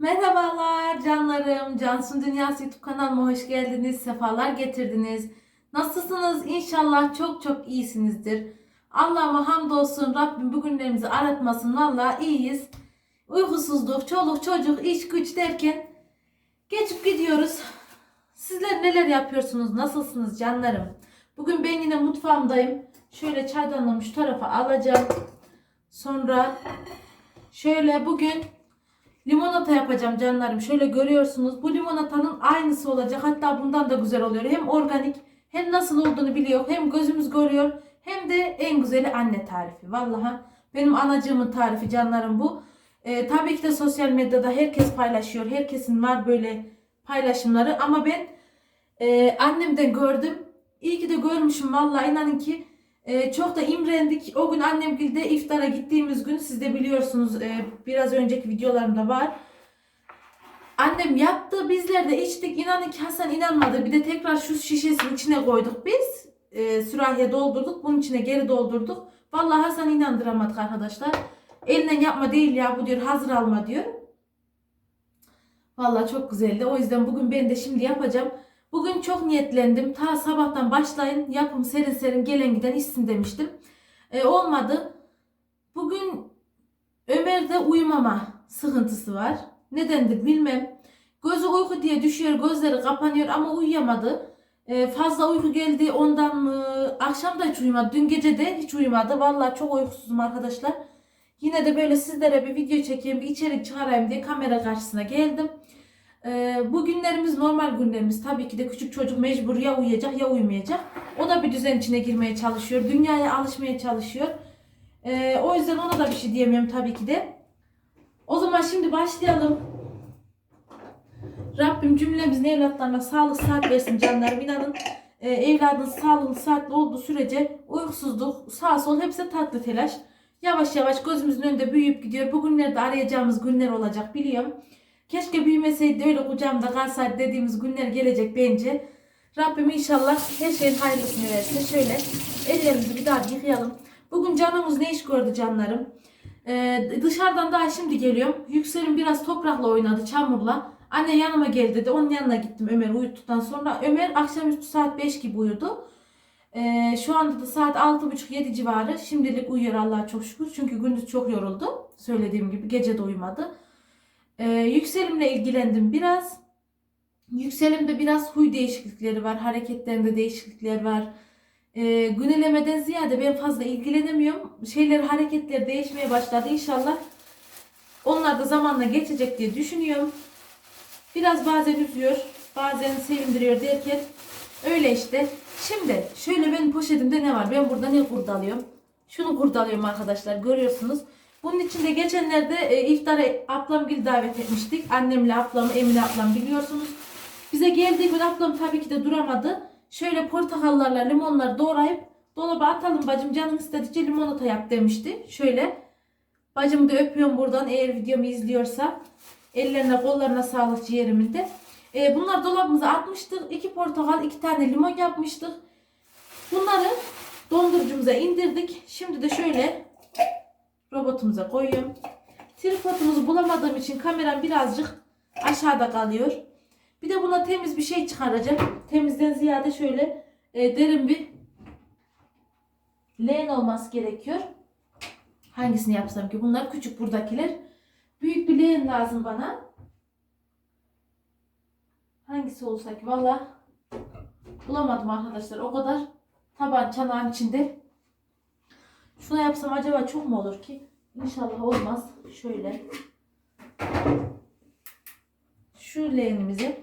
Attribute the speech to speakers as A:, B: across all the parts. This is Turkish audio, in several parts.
A: Merhabalar canlarım. Cansun Dünyası YouTube kanalıma hoş geldiniz. Sefalar getirdiniz. Nasılsınız? İnşallah çok çok iyisinizdir. Allah'ıma hamdolsun. Rabbim bugünlerimizi aratmasın. Valla iyiyiz. Uykusuzluk, çoluk çocuk, iş güç derken geçip gidiyoruz. Sizler neler yapıyorsunuz? Nasılsınız canlarım? Bugün ben yine mutfağımdayım. Şöyle çaydanlığımı şu tarafa alacağım. Sonra şöyle bugün limonata yapacağım canlarım. Şöyle görüyorsunuz. Bu limonatanın aynısı olacak. Hatta bundan da güzel oluyor. Hem organik hem nasıl olduğunu biliyor. Hem gözümüz görüyor. Hem de en güzeli anne tarifi. Vallahi benim anacığımın tarifi canlarım bu. Ee, tabii ki de sosyal medyada herkes paylaşıyor. Herkesin var böyle paylaşımları. Ama ben e, annemden gördüm. İyi ki de görmüşüm. Vallahi inanın ki e, çok da imrendik. O gün annemgilde iftara gittiğimiz gün siz de biliyorsunuz e, biraz önceki videolarımda var. Annem yaptı bizler de içtik. İnanın ki Hasan inanmadı. Bir de tekrar şu şişesinin içine koyduk biz. E, sürahiye doldurduk. Bunun içine geri doldurduk. Vallahi Hasan inandıramadık arkadaşlar. Elinden yapma değil ya bu diyor hazır alma diyor. Vallahi çok güzeldi. O yüzden bugün ben de şimdi yapacağım. Bugün çok niyetlendim. Ta sabahtan başlayın. Yapım serin serin gelen giden içsin demiştim. E, olmadı. Bugün Ömer'de uyumama sıkıntısı var. Nedendir bilmem. Gözü uyku diye düşüyor. Gözleri kapanıyor ama uyuyamadı. E, fazla uyku geldi ondan mı? Akşam da hiç uyumadı. Dün gece de hiç uyumadı. Vallahi çok uykusuzum arkadaşlar. Yine de böyle sizlere bir video çekeyim, bir içerik çıkarayım diye kamera karşısına geldim. Ee, bu günlerimiz normal günlerimiz. Tabii ki de küçük çocuk mecbur ya uyuyacak ya uyumayacak. O da bir düzen içine girmeye çalışıyor. Dünyaya alışmaya çalışıyor. Ee, o yüzden ona da bir şey diyemiyorum tabii ki de. O zaman şimdi başlayalım. Rabbim cümlemizin evlatlarına sağlık saat versin canlarım. İnanın e, evladınız sağlıklı saatli olduğu sürece uykusuzluk, sağ sol hepsi tatlı telaş. Yavaş yavaş gözümüzün önünde büyüyüp gidiyor. Bugünlerde arayacağımız günler olacak biliyorum. Keşke büyümeseydi öyle kucağımda kalsaydı dediğimiz günler gelecek bence. Rabbim inşallah her şeyin hayırlısını versin. Şöyle ellerimizi bir daha bir yıkayalım. Bugün canımız ne iş gördü canlarım. Ee, dışarıdan daha şimdi geliyorum. Yüksel'in biraz toprakla oynadı çamurla. Anne yanıma gel dedi. Onun yanına gittim Ömer uyuttuktan sonra. Ömer akşamüstü saat 5 gibi uyudu. Ee, şu anda da saat 6.30-7 civarı. Şimdilik uyuyor Allah'a çok şükür. Çünkü gündüz çok yoruldu. Söylediğim gibi gece de uyumadı. Ee, yükselimle ilgilendim biraz. Yükselimde biraz huy değişiklikleri var. Hareketlerinde değişiklikler var. Ee, günelemeden ziyade ben fazla ilgilenemiyorum. Şeyler hareketler değişmeye başladı. İnşallah onlar da zamanla geçecek diye düşünüyorum. Biraz bazen üzüyor, bazen sevindiriyor derken öyle işte. Şimdi şöyle benim poşetimde ne var? Ben burada ne kurdalıyorum? Şunu kurdalıyorum arkadaşlar görüyorsunuz. Bunun içinde geçenlerde e, iftara ablamgil davet etmiştik. Annemle ablam, Emine ablam biliyorsunuz. Bize geldiği gün ablam tabii ki de duramadı. Şöyle portakallarla limonları doğrayıp dolaba atalım bacım canın istedikçe limonata yap demişti. Şöyle bacımı da öpüyorum buradan eğer videomu izliyorsa. Ellerine kollarına sağlık ciğerimin de. E, bunlar dolabımıza atmıştık. İki portakal, iki tane limon yapmıştık. Bunları dondurucumuza indirdik. Şimdi de şöyle robotumuza koyuyorum. Tripodumuzu bulamadığım için kameram birazcık aşağıda kalıyor. Bir de buna temiz bir şey çıkaracağım. Temizden ziyade şöyle e, derin bir leğen olması gerekiyor. Hangisini yapsam ki? Bunlar küçük buradakiler. Büyük bir leğen lazım bana. Hangisi olsa ki? Valla bulamadım arkadaşlar. O kadar taban çanağın içinde. Şuna yapsam acaba çok mu olur ki? İnşallah olmaz. Şöyle. Şu leğenimizi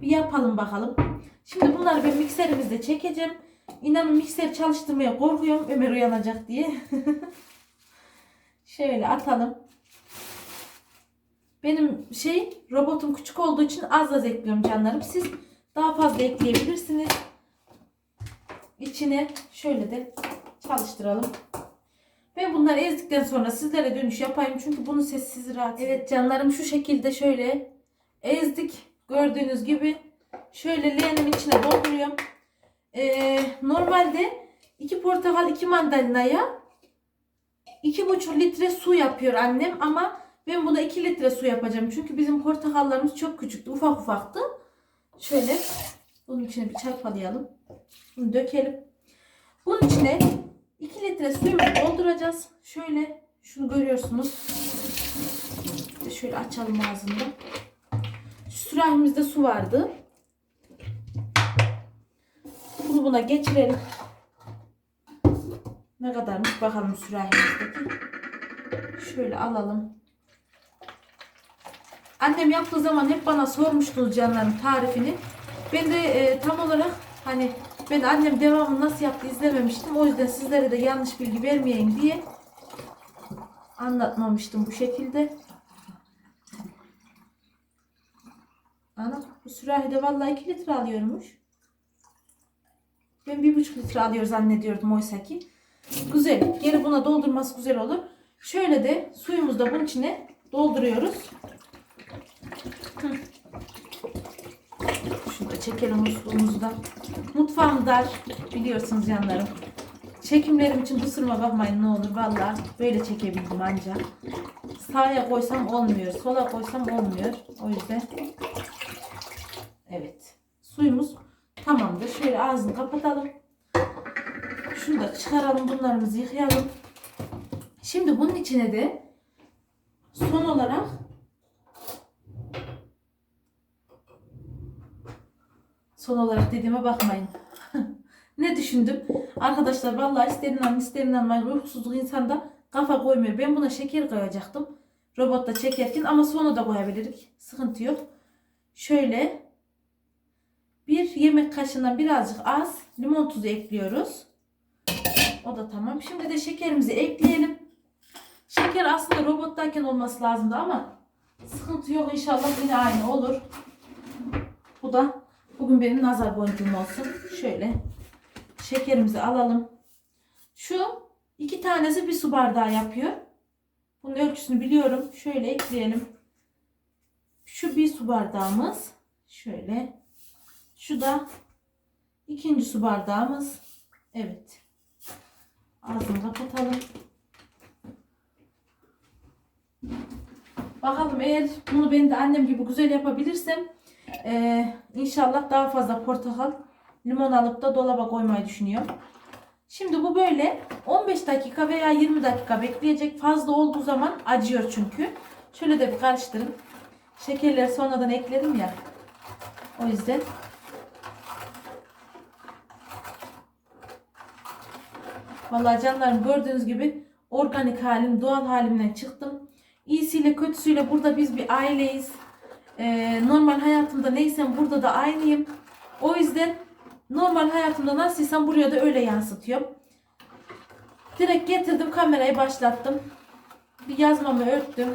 A: bir yapalım bakalım. Şimdi bunları ben mikserimizde çekeceğim. İnanın mikser çalıştırmaya korkuyorum Ömer uyanacak diye. Şöyle atalım. Benim şey robotum küçük olduğu için az az ekliyorum canlarım. Siz daha fazla ekleyebilirsiniz. İçine şöyle de çalıştıralım. Ben bunları ezdikten sonra sizlere dönüş yapayım. Çünkü bunun sesi sizi rahat Evet canlarım şu şekilde şöyle ezdik. Gördüğünüz gibi şöyle leğenimin içine dolduruyorum. Ee, normalde iki portakal iki mandalinaya iki buçuk litre su yapıyor annem ama Ben buna 2 litre su yapacağım. Çünkü bizim portakallarımız çok küçüktü. Ufak ufaktı. Şöyle bunun içine bir çarpalayalım. Bunu dökelim. Bunun içine 2 litre suyumuzu dolduracağız. Şöyle şunu görüyorsunuz. Şöyle açalım ağzını. Sürahimizde su vardı. Bunu buna geçirelim. Ne kadarmış bakalım sürahimizdeki. Şöyle alalım. Annem yaptığı zaman hep bana sormuştunuz canların tarifini. Ben de e, tam olarak hani ben annem devamını nasıl yaptı izlememiştim. O yüzden sizlere de yanlış bilgi vermeyeyim diye anlatmamıştım bu şekilde. Ana bu sürahide vallahi 2 litre alıyormuş. Ben 1,5 litre alıyor zannediyordum oysa ki. Güzel. Geri buna doldurması güzel olur. Şöyle de suyumuzu da bunun içine dolduruyoruz. Hı. Şunu da çekelim musluğumuzu da. Mutfağım dar. Biliyorsunuz canlarım. Çekimlerim için kusuruma bakmayın ne olur. Valla böyle çekebildim ancak. Sağa koysam olmuyor. Sola koysam olmuyor. O yüzden. Evet. Suyumuz tamamdır. Şöyle ağzını kapatalım. Şunu da çıkaralım. Bunlarımızı yıkayalım. Şimdi bunun içine de son olarak son olarak dediğime bakmayın. ne düşündüm? Arkadaşlar vallahi ister inanın ister inanmayın uykusuzluk insanda kafa koymuyor. Ben buna şeker koyacaktım. Robotta çekerken ama sonra da koyabiliriz. Sıkıntı yok. Şöyle bir yemek kaşığından birazcık az limon tuzu ekliyoruz. O da tamam. Şimdi de şekerimizi ekleyelim. Şeker aslında robottayken olması lazımdı ama sıkıntı yok inşallah yine aynı olur. Bu da bugün benim nazar boncuğum olsun. Şöyle şekerimizi alalım. Şu iki tanesi bir su bardağı yapıyor. Bunun ölçüsünü biliyorum. Şöyle ekleyelim. Şu bir su bardağımız. Şöyle. Şu da ikinci su bardağımız. Evet. Ağzını kapatalım. Bakalım eğer bunu ben de annem gibi güzel yapabilirsem eee, inşallah daha fazla portakal limon alıp da dolaba koymayı düşünüyorum. Şimdi bu böyle 15 dakika veya 20 dakika bekleyecek. Fazla olduğu zaman acıyor çünkü. Şöyle de bir karıştırın. Şekerleri sonradan ekledim ya. O yüzden Vallahi canlarım gördüğünüz gibi organik halim, doğal halimden çıktım. İyisiyle kötüsüyle burada biz bir aileyiz. Ee, normal hayatımda neysem burada da aynıyım. O yüzden normal hayatımda nasılsam buraya da öyle yansıtıyorum. Direkt getirdim kamerayı başlattım. Bir yazmamı örttüm.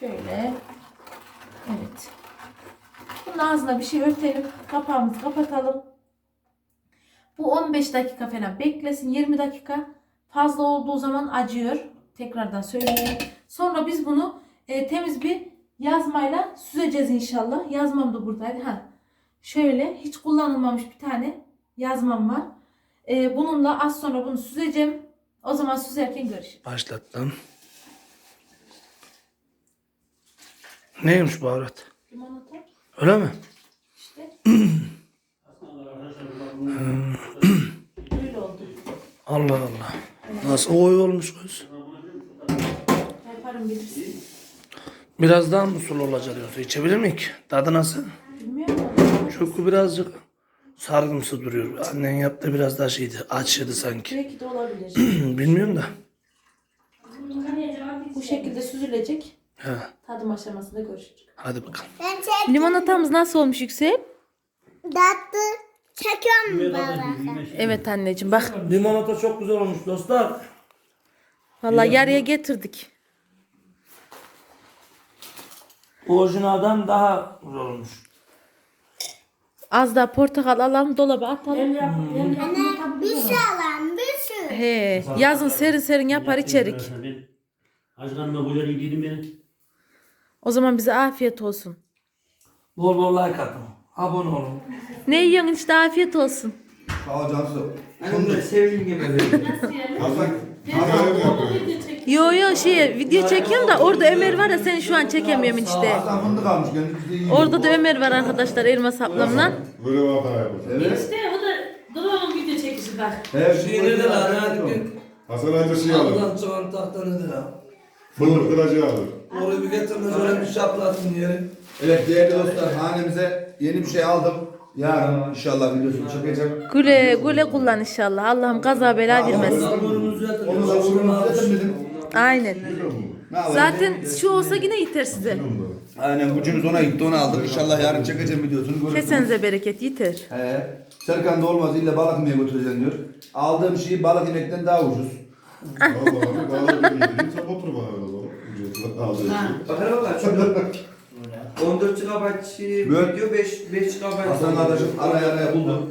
A: Şöyle. Evet. Bunun ağzına bir şey örtelim. Kapağımızı kapatalım. Bu 15 dakika falan beklesin. 20 dakika fazla olduğu zaman acıyor. Tekrardan söyleyeyim. Sonra biz bunu e, temiz bir yazmayla süzeceğiz inşallah. Yazmam da buradaydı. Ha. Şöyle hiç kullanılmamış bir tane yazmam var. E, bununla az sonra bunu süzeceğim. O zaman süzerken görüşürüz.
B: Başlattım. Neymiş baharat?
A: Limonata
B: Öyle mi?
A: işte. Böyle oldu.
B: Allah Allah. Nasıl oy olmuş kız?
A: Yaparım bilirsin.
B: Biraz daha mı sulu olacak yoksa içebilir miyik? Tadı nasıl?
A: Bilmiyorum.
B: Çünkü birazcık sargımsı duruyor. Annen yaptı biraz daha şeydi. Açıydı sanki.
A: Belki de olabilir.
B: Bilmiyorum da.
A: Bu şekilde süzülecek.
B: He.
A: Tadım aşamasında görüşürüz.
B: Hadi bakalım.
C: Ben çek
A: Limonatamız nasıl olmuş Yüksel?
C: tatlı çekiyorum baba.
A: Evet anneciğim bak.
B: Limonata çok güzel olmuş dostlar.
A: Vallahi yarıya getirdik.
B: Orijinalden daha güzel olmuş.
A: Az daha portakal alalım dolaba atalım.
C: Anne bir şey alalım bir sürü.
A: He, yazın serin serin yapar içerik.
D: Acıkanma böyle yedim beni.
A: O zaman bize afiyet olsun.
B: Bol bol like atın. Abone olun.
A: Ne yiyorsun işte afiyet olsun.
E: Sağ ol Cansu.
F: Annem de sevdiğim gibi böyle.
E: Hasan, Hasan.
A: Yo yo şey video çekiyorum da orada Ömer var ya seni şu an çekemiyorum işte.
E: Fındık almış de.
A: Orada da Ömer var arkadaşlar elmas ablamla.
F: Böyle bir hata.
E: Evet.
A: İşte o da drone'un video çekişi bak.
E: Evet.
G: Şey nedir lan? Hadi
F: Hasan amca şey alır.
G: Allah'ın çoğun tahta nedir ha?
F: Fındık kıracı alır.
G: Orayı bir getirme şöyle bir şaplatın yeri.
E: Evet değerli dostlar hanemize yeni bir şey aldım. Yarın inşallah videosunu çekeceğim.
A: Güle güle kullan inşallah. Allah'ım kaza bela
G: yatırıyor.
E: Onu da istedim dedim.
A: Aynen.
E: Ne?
A: Zaten şu olsa yine yeter size.
E: Aynen gücümüz ona gitti onu aldık. İnşallah yarın çekeceğim videosunu görürsünüz.
A: Kesenize bereket yeter.
E: He. Serkan da olmaz illa balık yemeye götüreceğim diyor. Aldığım şey balık yemekten daha ucuz.
F: Vallahi daha da bir yedim. Sen otur bana öyle baba. Ücretli aldığı için.
H: Bakar bakar şurada 14 GB
E: Böyle-
H: video 5 5 GB.
E: Hasan kardeşim araya araya buldu.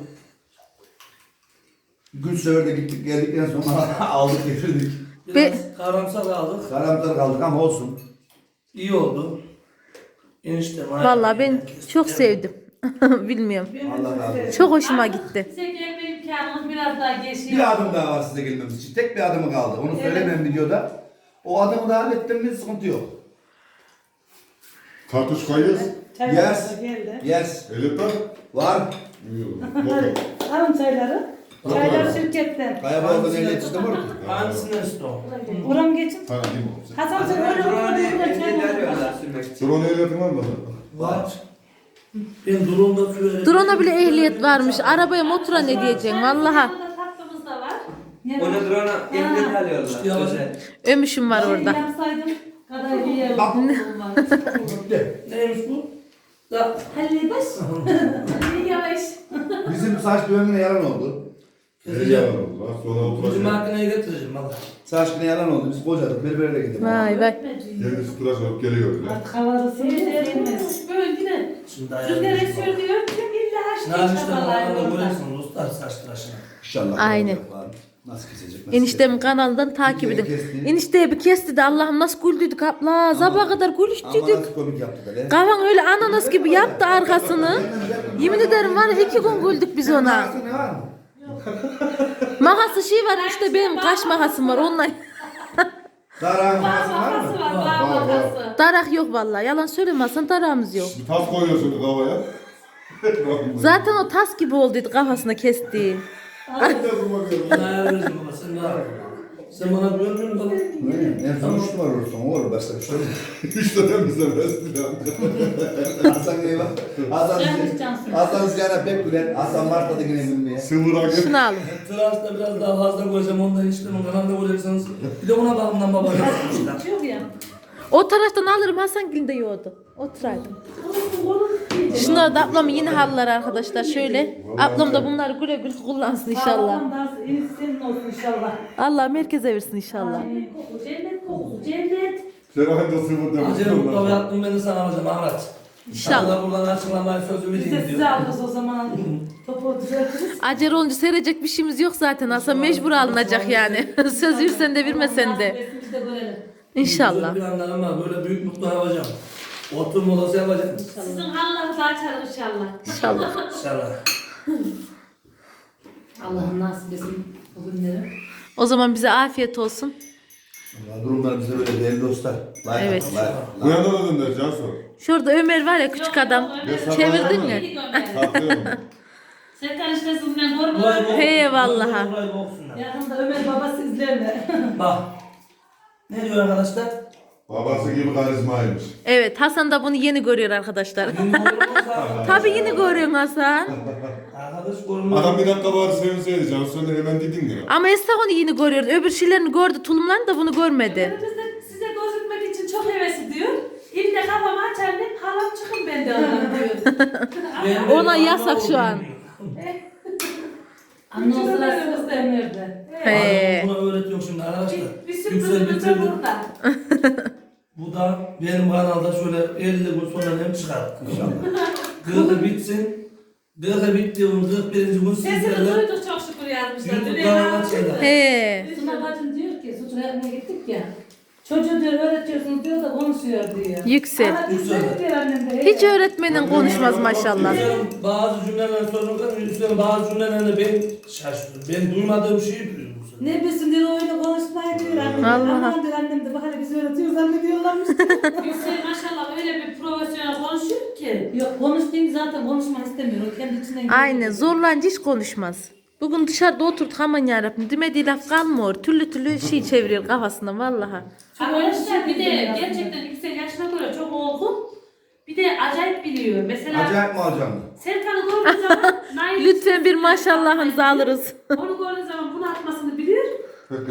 E: Gül sefer de gittik geldikten sonra aldık getirdik.
G: Biraz karamsar aldık.
E: Karamsar kaldık ama olsun.
G: İyi oldu. Eniştem.
A: Vallahi ben çok sevdim. Bilmiyorum.
E: Allah razı olsun.
A: Çok hoşuma gitti.
I: Size gelme imkanımız biraz daha geçiyor.
E: Bir adım daha var size gelmemiz için. Tek bir adımı kaldı. Onu söylemem videoda. O adımı da hallettim mi sıkıntı yok.
F: Tartış koyuyoruz.
E: Yes. Yes.
F: Ehliyetler.
E: Var.
F: Bakalım.
J: Alın çayları. Çaylar şirketten.
E: Kaya Bayaz'dan ehliyet istemiyor ki.
G: Hangisinden istiyorsun?
J: Buram geçin.
F: Ha değil mi?
J: Hasan sen öyle
H: Drone
J: oturma burada
H: engeller
J: çay
H: veriyorlar sürmek için.
F: Drone ehliyetin var mı?
G: Var. Ben drone'da sürerim.
A: Drone'a bile ehliyet varmış. Arabaya motora ne diyeceksin vallaha.
I: Burada tatlımız da var.
H: Onu drone'a ehliyet alıyorlar. Özel.
A: Ömüşüm var orada.
I: Yapsaydım kadar bir yer olmaz.
G: Neymiş bu? Da.
I: Halleder. Yavaş.
E: Bizim saç dövümüne yalan oldu.
F: Keseceğim. Sonra
G: Bizim
F: oturacağım.
G: makineye getireceğim valla.
E: Saç güne yalan oldu. Biz kocadık. Berbere de gidelim.
A: Vay vay.
F: Yerimiz tıraş olup geliyoruz ya.
J: Artık havalı
I: evet. Böyle yine
G: Şimdi
I: rüzgar
G: ayarlayacağım.
I: esiyor diyor. Tüm illa her
G: Ne
I: şey çabalar
G: da
I: orada.
G: görüyorsun Ruslar saç tıraşına.
E: İnşallah.
A: Aynen.
E: Nasıl kesecek? Nasıl
A: Eniştemin kanalından takip edin. Enişteye bir kesti de Allah'ım nasıl güldüydük abla. Sabaha kadar
E: Ama
A: gülüştüydük.
E: nasıl komik yaptı da.
A: Kavan öyle ananas gibi yaptı arkasını. Yemin ederim var ya iki gün güldük biz ona.
E: Ne var mı?
A: Mahası şey var işte benim kaş mahasım var onunla.
E: Darağın
I: Bağ
E: var
I: makası
E: mı?
I: var. Bağ
F: Var, var.
I: makası.
A: Darak yok vallahi. Yalan söylemezsen darağımız yok.
F: Bir tas koyuyorsun kafaya.
A: Zaten o tas gibi olduydu kafasına kestiği.
G: Ayarlayacağım ama sen ne yapıyorsun? Sen bana güvenmiyor musun baba?
E: Ne sonuçlu var orada. O olur başka bir şey yok.
F: Üç tane bize versin
E: Hasan eyvah. Hasan
I: Canınız cansın.
E: Hasan Ziyana pek gülen. Hasan Mart'ta da yine gülmeye.
F: Sıvıra gel.
A: Şunu alın.
G: Tıraşta biraz daha fazla koyacağım ondan işte onun kanalda koyacaksınız. Bir de ona bakımdan baba yapmışlar.
I: Çok ya.
A: O taraftan alırım Hasan Gül de yoğurdu. Oturaydım. Şunları da ablam yine halılar arkadaşlar şöyle. Ablam da bunları güle güle kullansın inşallah.
J: Da senin olsun inşallah.
A: Allah merkeze versin inşallah.
I: Koku cennet kokusu cennet.
F: Sen anca sıvı
G: Acele
F: demişsin.
G: mutlaka yaptım beni sana alacağım Ahmet.
A: İnşallah.
G: Allah buradan açıklamayı sözü
J: Biz de
G: vereyim
J: size alırız o zaman. Topu düzeltiriz.
A: Acer olunca serecek bir şeyimiz yok zaten. Hasan mecbur alınacak yani. Söz versen de vermesen de.
I: Biz de görelim.
A: İnşallah.
G: Bir anlarım var böyle büyük mutlu yapacağım. Oturma odası yapacağım.
I: Sizin Allah'ınızı açarım inşallah.
A: İnşallah.
G: İnşallah.
I: Allah'ım nasip etsin bugünleri.
A: O zaman bize afiyet olsun.
E: Ya Durumlar bize böyle değerli dostlar. Like
A: Evet.
E: atın, like,
F: Bu
E: like.
F: yana da dönder Cansu.
A: Şurada Ömer var ya küçük adam. Çevirdin mi?
I: Sen işte sizinle korkma.
G: Burayı bok-
A: Hey vallahi.
G: Burayı boksunlar.
J: Yakında Ömer babası izlerler.
G: Bak. Ne diyor arkadaşlar?
F: Babası gibi karizmaymış.
A: Evet Hasan da bunu yeni görüyor arkadaşlar. Tabii yeni görüyorsun Hasan.
G: Arkadaş görünmez.
F: Adam bir dakika bari sevinseydi Cansu sen de hemen dedin ya.
A: Ama Esra onu yeni görüyordu. Öbür şeylerini gördü. Tulumlarını da bunu görmedi.
I: Biz de size gözükmek için çok hevesli diyor. İlle kafamı açar ne halam çıkın ben de ondan diyor.
A: Ona yasak şu an.
G: oldum.
I: Anne o sırası da Ömer'de.
A: He.
G: Adam Bunu öğretiyor şimdi arkadaşlar.
I: Bir, bir
G: Yüksel
I: sürprizimiz de burada.
G: Bu da benim kanalda şöyle 50 gün sonra hem çıkar. İnşallah. Gırgı bitsin. Gırgı bittiğim 41. gün
I: Sesini
G: sizlerle
I: duyduk çok şükür yazmışlar.
G: YouTube
I: Dün
G: kanalına
I: evlendik
G: çıkacak.
I: de.
A: He.
J: Suna bacım diyor ki yapmaya gittik ya. Çocuğu diyor öğretiyorsunuz diyor da konuşuyor diyor.
A: Yüksel.
J: Diyor annem de.
A: Hiç öğretmenin konuşmaz maşallah.
G: Hüseyin bazı cümleler sorarken Hüseyin bazı cümlelerinde ben şaşırdım. Ben duymadığım şeyi duyuyorum bu
J: Ne bilsin diyor oyunu konuşmayı diyor annem.
A: Vallahi.
J: Aman diyor annem de bak hele biz öğretiyor zannediyorlarmış.
I: Yüksel maşallah öyle bir profesyonel konuşuyor ki.
J: Yok konuştuğum zaten konuşmak istemiyor. O kendi içinden
A: Aynen zorlanınca hiç konuşmaz. Bugün dışarıda oturduk aman yarabbim demediği laf kalmıyor. Türlü türlü şey çeviriyor kafasında vallahi.
I: Arkadaşlar bir de gerçekten Yüksel yaşına göre çok olgun. Bir de acayip biliyor. Mesela
E: Acayip mi alacağım?
I: Serkan'ı gördüğün zaman Nail
A: Lütfen bir maşallahınızı alırız.
I: Onu gördüğün zaman bunu atmasını biliyor.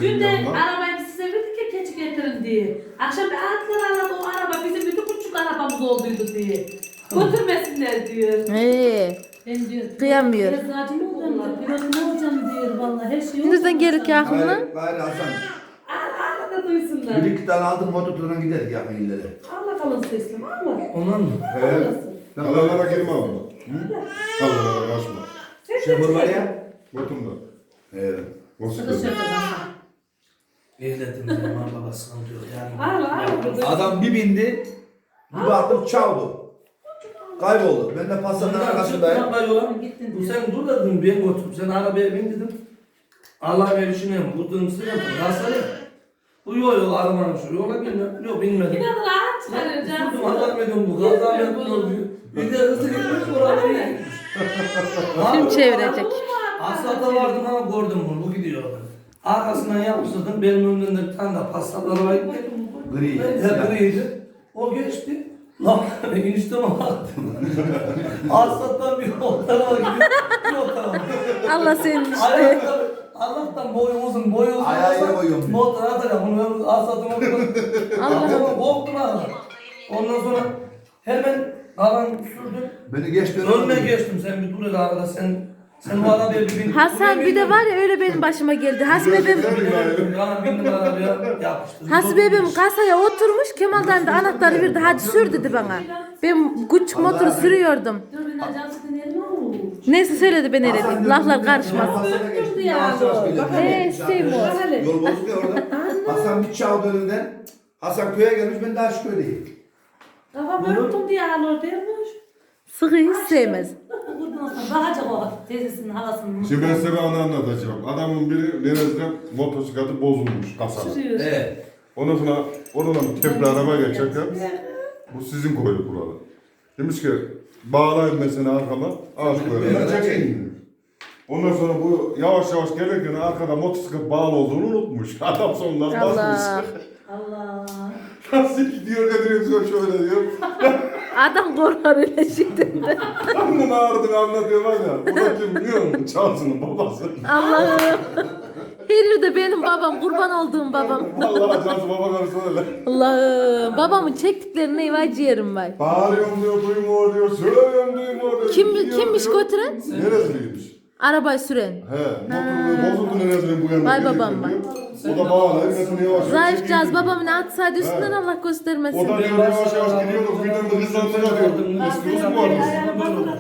I: Dün de arabayı size verdik ya keçi getirin diye. Akşam bir atlar aradı o araba bizim bir küçük arabamız olduydu diye. Götürmesinler diyor.
A: Ee,
J: Ben diyor.
A: Kıyamıyor.
J: Biraz mı olacağım diyor. Biraz ne olacağım diyor vallahi. Her şey
A: Gündüzden gelir ki aklına.
E: Gayrı, gayrı Hasan.
I: Arada duysunlar.
E: Bir iki tane aldım motordan giderik yakın illere.
I: Allah kalın sesli. Allah.
G: Ondan mı?
F: He. Allah'lara girme abla. Allah'lara kaçma.
E: Şoför var ya.
F: Botumda.
E: Evet.
F: Mosiklet.
G: Ehliyetim ya baba sıkıntı yok yani.
I: Allah Allah.
E: Adam bir bindi. Bir baktım çaldı. Kayboldu. Ben de pastanın arkasındayım.
J: Gittin
G: Bu
J: diyor.
G: sen dur dedim ben götürdüm. Sen arabaya bin dedim. Allah beni düşünüyorum. Bu dedim ya? Bu yol yol arabanın şu yola bindim. Yok binmedim.
I: İnan rahat çıkarıyor canım.
G: Durdum adam ediyorum bu kaza yapmıyor diyor. Bir de hızlı gitmiş oraya gitmiş.
A: Kim çevirecek?
G: Asfalta vardım ama gördüm bunu. Bu gidiyor. Arkasından yapıştırdım. Benim önümden bir tane de pastal araba gitti.
E: Gri.
G: Griydi. O geçti. Lan enişteme baktım. Asfalttan bir o tarafa gidiyor. Bir o tarafa.
A: Allah senin işte.
G: Ayakta Allah'tan boyu uzun, boyu uzun.
E: Ayağıyla
G: olsa
E: boyuyorum.
G: Motor atacağım. Bunu ben asfaltıma koydum. Allah'ım korktum ha. Ondan sonra hemen kalan sürdüm.
E: Beni geçti.
G: Önüne geçtim. Sen bir dur hele arada. Sen sen o arabaya bir bin.
A: Hasan bir de var ya öyle benim başıma geldi. Hasbebim
G: bindim arabaya yapıştırdım.
A: Hasbebim kasaya oturmuş Kemal'dan da anahtarı verdi. Hadi sür dedi bana. Ben küçük motoru sürüyordum.
J: Dur bir.
A: Neyse söyledi ben öyle dedim. Laflar karışmaz. He, Seymour.
E: Yol bozuk ya orada. Hasan bir çaldı önünden. Hasan köye gelmiş ben daha şu köydeyim.
J: Kafamı örttüm diye ağlıyor dermiş.
A: Sıkı hiç sevmez.
J: Bakacak o teyzesinin halasının.
F: Şimdi ben size bir anı anlatacağım. Adamın biri Deniz'de motosikleti bozulmuş kasada.
J: Sürüyor.
E: Evet.
F: Ondan sonra oradan tepli araba geçerken bu sizin koyduk burada. Demiş ki bağlayın mesela arkama ağaç koyalım. çekeyim. Ondan sonra bu yavaş yavaş gelirken arkada motosiklet bağlı olduğunu unutmuş. Adam sonundan
A: Allah.
F: basmış.
J: Allah.
F: Nasıl gidiyor ne diyor şöyle diyor.
A: Adam korkar öyle şeyden de.
F: Ben bunu ağrıdığını anlatıyor var ya. Bu da kim biliyor musun? Charles'ın babası.
A: Allah'ım. Her de benim babam. Kurban olduğum babam.
F: Vallahi Charles baba karısı öyle.
A: Allah'ım. Babamın çektiklerini eyvah ciğerim var.
F: Bağırıyorum diyor duymuyor diyor. Söylüyorum duymuyor diyor.
A: Kim,
F: gidiyor
A: kimmiş
F: diyor.
A: götüren?
F: Neresliymiş?
A: Arabayı süren.
F: He, motorlu bozuldu neresinin bu yana.
A: Vay babam vay.
F: diyor. O da bağlayıp mesela yavaş yavaş
A: Zayıfcağız
F: çekiyor.
A: babamın atsaydı üstünden Allah göstermesin.
F: O da diyor yavaş yavaş gidiyorduk birden de hızlandıra diyor. Eskiyoruz mu arası?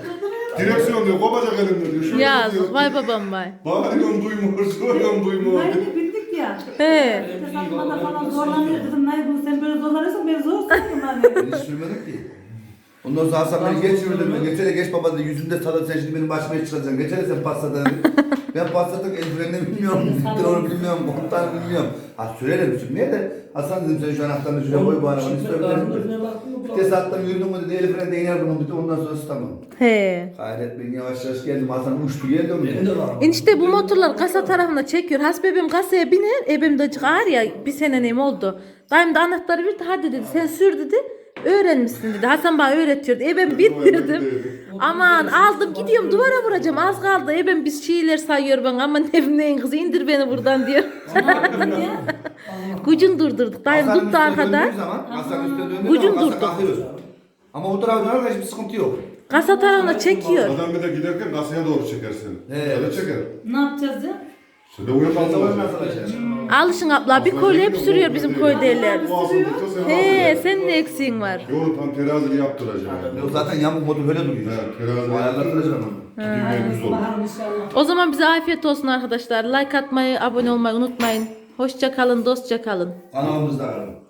F: Direksiyon diyor kopacak elimde diyor. Şöyle
A: Ya
F: diyor.
A: vay babam vay.
F: Bağırıyorum duymuyor, söylüyorum duymuyor.
J: Aynı bildik ya.
A: He.
J: Satmada falan zorlanıyor dedim. Nay bunu sen böyle zorlanırsan ben zor sanırım hani.
E: Ben hiç sürmedim ki. Ondan sonra Hasan beni geçirdi. Geçene geç baba dedi. Yüzünde sada sen şimdi benim başıma hiç çıkacaksın. Geçene sen pastadan dedi. Ben pastadan el frenini bilmiyorum. Gittin onu bilmiyorum. Komutanı bilmiyorum. Ha sürerim sürmeye de. Hasan dedim sen şu anahtarını şuraya koy bu arabanı. Vites attım yürüdüm o dedi. El freni iner bunun dedi. Ondan sonra tamam.
A: He.
E: Hayret ben yavaş yavaş geldim. Hasan uçtu geldi onu.
G: Benim de var.
A: Enişte bu motorlar kasa tarafına çekiyor. Hasbebim kasaya biner. Ebem de çıkar ya bir sene neyim oldu. Dayım da anahtarı verdi. Hadi dedi sen sür dedi. Öğrenmişsin dedi. Hasan bana öğretiyordu. Ebem bindirdim. Aman aldım gidiyorum duvara vuracağım. Az kaldı. Ebem biz şeyler sayıyor bana. Aman evim neyin kızı indir beni buradan diyor. Gücün durdurduk. Dayım
E: Hasan'ın
A: tuttu
E: üstüne
A: arkada.
E: döndüğü zaman, Hasan'ın üstüne döndüğü
A: Gücün
E: zaman Hasan
A: durdu.
E: kalkıyor. Ama o tarafa dönerken hiçbir sıkıntı yok.
A: Kasa tarafına çekiyor.
F: Adam bir de giderken kasaya doğru çeker seni.
E: Evet.
F: Öyle çeker.
J: Ne yapacağız ya?
F: Şöyle uyanmazlar.
A: Alışın abla bir kolye hep sürüyor bizim köyde eller. He senin ne eksiğin var.
F: Yok tam terazili yaptıracağım.
E: Yok zaten yamuk motor böyle duruyor.
F: Olur.
J: Bakalım inşallah.
A: O zaman bize afiyet olsun arkadaşlar. Like atmayı, abone olmayı unutmayın. Hoşça kalın, dostça kalın.
E: Kanalımızda kalın.